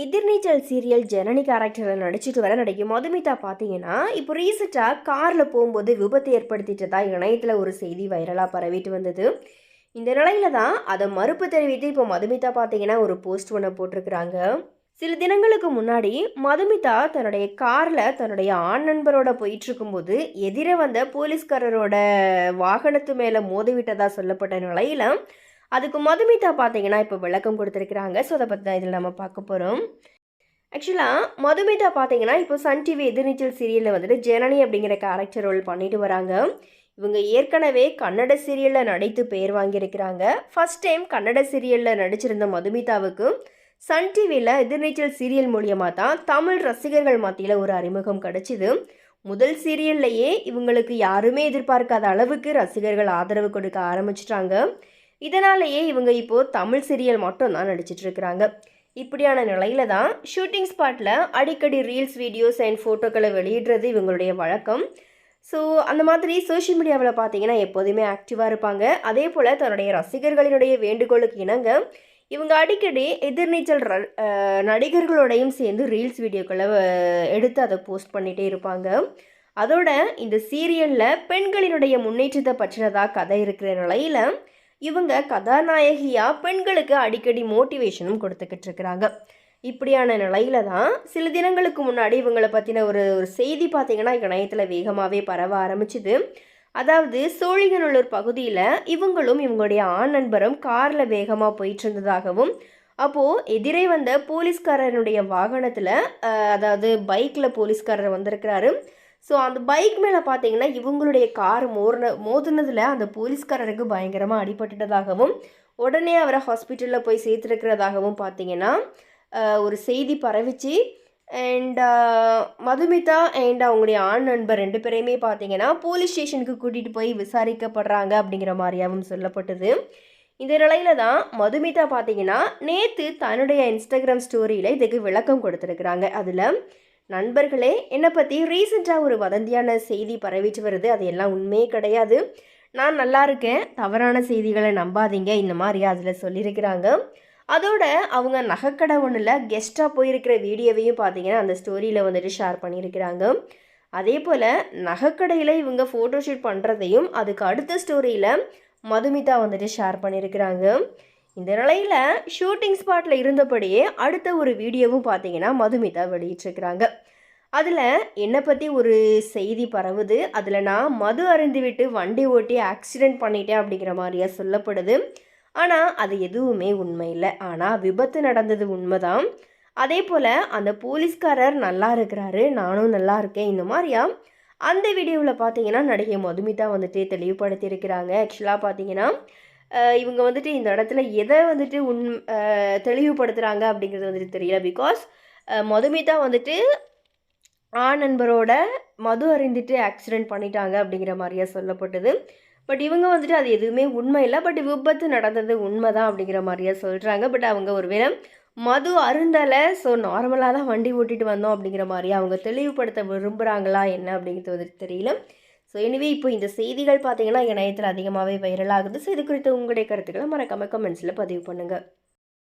எதிர்நீச்சல் serial Janani கேரக்டரில் நடிச்சிட்டு வர நடிகை மதுமிதா பார்த்தீங்கன்னா இப்போ ரீசெண்டாக காரில் போகும்போது விபத்து ஏற்படுத்திட்டதா இணையத்தில் ஒரு செய்தி வைரலாக பரவிட்டு வந்தது. இந்த நிலையில தான் அதை மறுப்பு தெரிவித்து இப்போ மதுமிதா பார்த்தீங்கன்னா ஒரு போஸ்ட் ஒன்று போட்டிருக்கிறாங்க. சில தினங்களுக்கு முன்னாடி மதுமிதா தன்னுடைய காரில் தன்னுடைய ஆண் நண்பரோட போயிட்டு இருக்கும்போது எதிரே வந்த போலீஸ்காரரோட வாகனத்து மேலே மோதிவிட்டதாக சொல்லப்பட்ட நிலையில அதுக்கு மதுமிதா பார்த்தீங்கன்னா இப்போ விளக்கம் கொடுத்துருக்குறாங்க. ஸோ அதை பற்றி தான் இதில் நம்ம பார்க்க போகிறோம் ஆக்சுவலாக மதுமிதா பார்த்தீங்கன்னா இப்போ சன் டிவி எதிர்நீச்சல் சீரியலில் வந்துட்டு ஜனனி அப்படிங்கிற கேரக்டர் ரோல் பண்ணிட்டு வராங்க. இவங்க ஏற்கனவே கன்னட சீரியலில் நடித்து பெயர் வாங்கியிருக்கிறாங்க. ஃபர்ஸ்ட் டைம் கன்னட சீரியலில் நடிச்சிருந்த மதுமிதாவுக்கு சன் டிவியில் எதிர்நீச்சல் சீரியல் மூலியமாக தான் தமிழ் ரசிகர்கள் மத்தியில் ஒரு அறிமுகம் கிடச்சிது. முதல் சீரியல்லையே இவங்களுக்கு யாருமே எதிர்பார்க்காத அளவுக்கு ரசிகர்கள் ஆதரவு கொடுக்க ஆரம்பிச்சிட்டாங்க. இதனாலேயே இவங்க இப்போது தமிழ் சீரியல் மட்டும் தான் நடிச்சிட்டு இருக்கிறாங்க இப்படியான நிலையில தான் ஷூட்டிங் ஸ்பாட்டில் அடிக்கடி ரீல்ஸ் வீடியோஸ் அண்ட் ஃபோட்டோக்களை வெளியிடுறது இவங்களுடைய வழக்கம். ஸோ அந்த மாதிரி சோஷியல் மீடியாவில் பார்த்தீங்கன்னா எப்போதுமே ஆக்டிவாக இருப்பாங்க. அதே போல் தன்னுடைய ரசிகர்களினுடைய வேண்டுகோளுக்கு இணங்க இவங்க அடிக்கடி எதிர்நீச்சல் நடிகர்களோடையும் சேர்ந்து ரீல்ஸ் வீடியோக்களை எடுத்து அதை போஸ்ட் பண்ணிகிட்டே இருப்பாங்க. அதோட இந்த சீரியலில் பெண்களினுடைய முன்னேற்றத்தை பற்றினதாக கதை இருக்கிற நிலையில் இவங்க கதாநாயகியாக பெண்களுக்கு அடிக்கடி மோட்டிவேஷனும் கொடுத்துக்கிட்டு இருக்கிறாங்க இப்படியான நிலையில தான் சில தினங்களுக்கு முன்னாடி இவங்களை பற்றின ஒரு ஒரு செய்தி பார்த்தீங்கன்னா இணையத்தில் வேகமாகவே பரவ ஆரம்பிச்சுது. அதாவது சோழிங்கநல்லூர் பகுதியில் இவங்களும் இவங்களுடைய ஆண் நண்பரும் காரில் வேகமாக போயிட்டு இருந்ததாகவும் அப்போது எதிரே வந்த போலீஸ்காரனுடைய வாகனத்தில் அதாவது பைக்கில் போலீஸ்காரர் வந்திருக்கிறாரு. ஸோ அந்த பைக் மேலே பார்த்தீங்கன்னா இவங்களுடைய கார் மோர்ன மோதுனதில் அந்த போலீஸ்காரருக்கு பயங்கரமாக அடிபட்டுட்டதாகவும் உடனே அவரை ஹாஸ்பிட்டலில் போய் சேர்த்துருக்கிறதாகவும் பார்த்தீங்கன்னா ஒரு செய்தி பரவிச்சு. அண்ட் மதுமிதா அண்ட் அவங்களுடைய ஆண் நண்பர் ரெண்டு பேரையுமே பார்த்தீங்கன்னா போலீஸ் ஸ்டேஷனுக்கு கூட்டிகிட்டு போய் விசாரிக்கப்படுறாங்க அப்படிங்கிற மாதிரியாகவும் சொல்லப்பட்டது. இந்த நிலையில தான் மதுமிதா பார்த்தீங்கன்னா நேற்று தன்னுடைய இன்ஸ்டாகிராம் ஸ்டோரியில் இதுக்கு விளக்கம் கொடுத்துருக்குறாங்க. அதில் நண்பர்களே என்னை பற்றி ரீசெண்டாக ஒரு வதந்தியான செய்தி பரவிட்டு வருது. அது எல்லாம் உண்மையே கிடையாது. நான் நல்லா இருக்கேன். தவறான செய்திகளை நம்பாதீங்க. இந்த மாதிரி அதில் சொல்லியிருக்கிறாங்க. அதோட அவங்க நகைக்கடை ஒன்றில் கெஸ்ட்டாக போயிருக்கிற வீடியோவையும் பார்த்தீங்கன்னா அந்த ஸ்டோரியில் வந்துட்டு ஷேர் பண்ணியிருக்கிறாங்க. அதே போல் நகைக்கடையில் இவங்க ஃபோட்டோஷூட் பண்ணுறதையும் அதுக்கு அடுத்த ஸ்டோரியில் மதுமிதா வந்துட்டு ஷேர் பண்ணியிருக்கிறாங்க. இந்த நிலையில் ஷூட்டிங் ஸ்பாட்டில் இருந்தபடியே அடுத்த ஒரு வீடியோவும் பார்த்தீங்கன்னா மதுமிதா வெளியிட்டிருக்கிறாங்க. அதில் என்னை பற்றி ஒரு செய்தி பரவுது. அதில் நான் மது அருந்திவிட்டு வண்டி ஓட்டி ஆக்சிடெண்ட் பண்ணிட்டேன் அப்படிங்கிற மாதிரியா சொல்லப்படுது. ஆனால் அது எதுவுமே உண்மை இல்லை. ஆனால் விபத்து நடந்தது உண்மைதான். அதே போல் அந்த போலீஸ்காரர் நல்லா இருக்கிறாரு நானும் நல்லா இருக்கேன் இந்த மாதிரியா? அந்த வீடியோவில் பார்த்தீங்கன்னா நடிகை மதுமிதா வந்துட்டு தெளிவுபடுத்தியிருக்கிறாங்க. ஆக்சுவலாக பார்த்தீங்கன்னா இவங்க வந்துட்டு இந்த இடத்துல எதை வந்துட்டு உண் தெளிவுபடுத்துகிறாங்க அப்படிங்கிறது வந்துட்டு தெரியல. பிகாஸ் மதுமிதா வந்துட்டு ஆண் நண்பரோட மது அறிந்துட்டு ஆக்சிடெண்ட் பண்ணிட்டாங்க அப்படிங்கிற மாதிரியா சொல்லப்பட்டது. பட் இவங்க வந்துட்டு அது எதுவுமே உண்மை இல்லை. பட் விபத்து நடந்தது உண்மை தான் அப்படிங்கிற மாதிரியா சொல்கிறாங்க பட் அவங்க ஒருவேளை மது அருந்தலை ஸோ நார்மலாக தான் வண்டி ஓட்டிட்டு வந்தோம் அப்படிங்கிற மாதிரி அவங்க தெளிவுபடுத்த விரும்புகிறாங்களா என்ன அப்படிங்கிறது வந்துட்டு தெரியல. ஸோ எனவே இப்போ இந்த செய்திகள் பார்த்தீங்கன்னா இணையத்தில் அதிகமாகவே வைரலாகுது ஸோ இது குறித்து உங்களுடைய கருத்துக்களை மறக்காமல் கமெண்ட்ஸில் பதிவு பண்ணுங்கள்